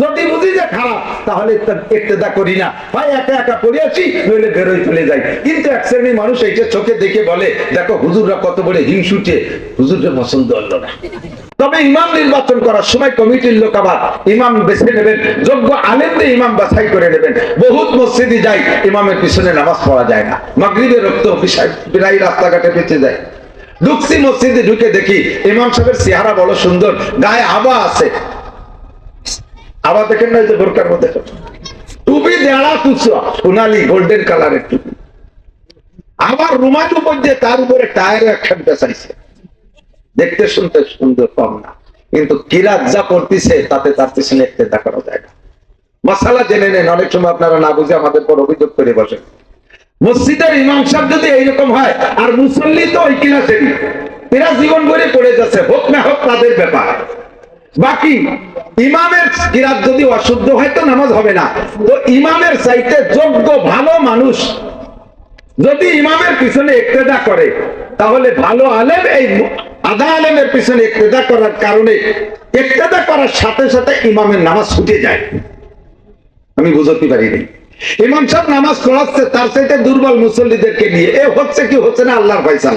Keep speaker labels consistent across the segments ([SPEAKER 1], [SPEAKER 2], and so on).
[SPEAKER 1] যদি বুঝি যে খারাপ, তাহলে একটেদা করি না। ভাই, একা একা পড়ে আসি নইলে বেরোয় চলে যাই। কিন্তু এক শ্রেণির মানুষ এইটা চোখে দেখে বলে, দেখো হুজুররা কত বড় হিংসুটে হুজুররা পছন্দ হলো না। তবে ইমাম নির্বাচন করার সময় কমিটির লোক আবার ইমাম বেছে নেবেন, যোগ্য আলেমদের ইমাম বাছাই করে নেবেন। বহুত মসজিদে যাই, ইমামের পিছনে নামাজ পড়া যায় না। মাগরিবের রক্ত প্রায় রাস্তাঘাটে বেঁচে যায়। ঢুকছি মসজিদে ঢুকে দেখি, ইমাম সাহেবের চেহারা বড় সুন্দর, গায়ে আবা আছে। আবা দেখেন না যে বোরকার মধ্যে। টুপি, দেড়া তুচা সোনালি, গোল্ডেন কালারের টুপি। আবার রুমাল উপর দিয়ে তার উপরে টায়ার একখান পেঁচাইছে দেখতে শুনতে সুন্দর কম না। কিন্তু কিরাত যা পড়তিছে, তাতে তার পিছনে একটু করা যায় না। মশালা জেনে নেন, অনেক সময় আপনারা না বুঝে আমাদের পর অভিযোগ করে বসেন। মসজিদের ইমাম সাহেব যদি এইরকম হয়, আর মুসল্লি তো ওই ক্লাসেরই এরা জীবন ভরে পড়ে যাচ্ছে, হোক না হোক তাদের ব্যাপার। বাকি ইমামের কিরাত যদি অশুদ্ধ হয় তো নামাজ হবে না। তো ইমামের চাইতে যোগ্য, ভালো মানুষ যদি ইমামের পিছনে একতেদা করে, তাহলে ভালো আলেম এই আধা আলেমের পিছনে একতেদা করার কারণে একতেদা করার সাথে সাথে ইমামের নামাজ ছুটে যায়। আমি বুঝতে পারিনি। ইমাম সাহেব নামাজ পড়াচ্ছে, তার চাইতে দুর্বল মুসল্লিদেরকে নিয়ে। এ হচ্ছে কি হচ্ছে না আল্লাহর ফয়সাল।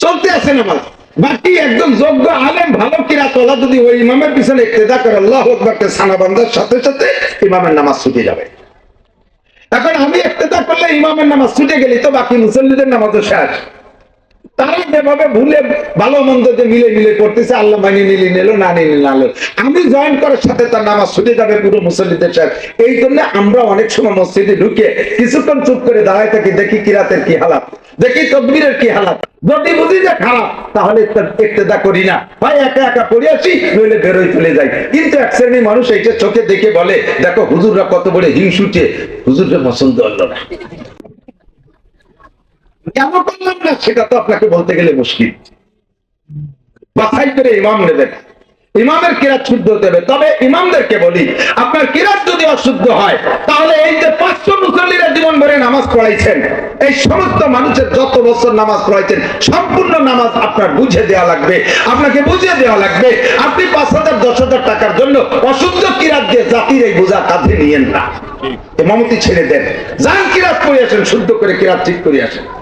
[SPEAKER 1] চলতে আছে নামাজ। বাকি একজন যোগ্য আলেম, ভালো কিরা তোলা যদি ওই ইমামের পিছনে একতেদা করে, আল্লাহ আকবরকে সানা বান্ধার সাথে সাথে ইমামের নামাজ ছুটে যাবে। এখন আমি একতেদা করলে ইমামের নামাজ ছুটে গেলি, তো বাকি মুসল্লিদের নামাজও শেষ। যেভাবে ভুলে ভালো মন্দ যে মিলে মিলে করতেছে, আল্লাহ মানি নিলি, নিল, না না আমি জয়েন করার সাথে তার নামাজ ছুটে যাবে পুরো মুসল্লিদের সাথে। এই জন্য আমরা অনেক সময় মসজিদে ঢুকে কিছুক্ষণ চুপ করে দাঁড়ায় থাকি, দেখি কিরাতের কি হালাত। দেখি কি হালাত। যদি বুঝি যে খারাপ, তাহলে করি না। ভাই, একা একা পড়ে আসি, নইলে বেরোয় চলে যাই। কিন্তু এক শ্রেণির মানুষ এইটা চোখে দেখে বলে, দেখো, হুজুররা কত বড় হিংসুটে। হুজুররা পছন্দ হলো না। কেন করলাম না? সেটা তো আপনাকে বলতে গেলে মুশকিল। বাছাই করে ইমাম নেবেন। ইমামের কিরাত শুদ্ধ হবে। তবে ইমামদেরকে বলি, আপনার কিরাত যদি অশুদ্ধ হয়, তাহলে এই যে পাঁচশো মুসল্লিরা জীবন ভরে নামাজ পড়াইছেন, এই সমস্ত মানুষের যত বছর নামাজ পড়াইছেন, সম্পূর্ণ নামাজ আপনার বুঝে দেওয়া লাগবে। আপনাকে বুঝিয়ে দেওয়া লাগবে। আপনি পাঁচ হাজার, দশ হাজার টাকার জন্য অশুদ্ধ কিরাত দিয়ে জাতির এই বোঝা কাঁধে নিয়েন না। মমতি ছেড়ে দেন। যান কিরাত করে আসেন, শুদ্ধ করে কিরাত ঠিক করে আসেন।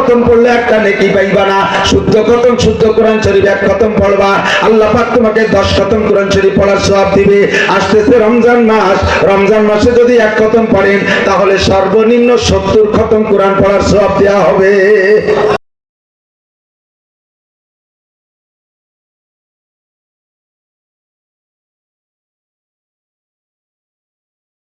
[SPEAKER 1] খতম করলে একটা নেকি পাইবা না। শুদ্ধ খতম, শুদ্ধ কোরআন শরীফ এক খতম পড়বা। আল্লাহ পাক তোমাকে 10 খতম কোরআন শরীফ পড়ার সওয়াব দিবে। আসতেছে রমজান মাস। রমজান মাসে যদি এক খতম পড়েন, তাহলে সর্বনিম্ন সত্তর খতম কোরআন পড়ার সব দেওয়া হবে।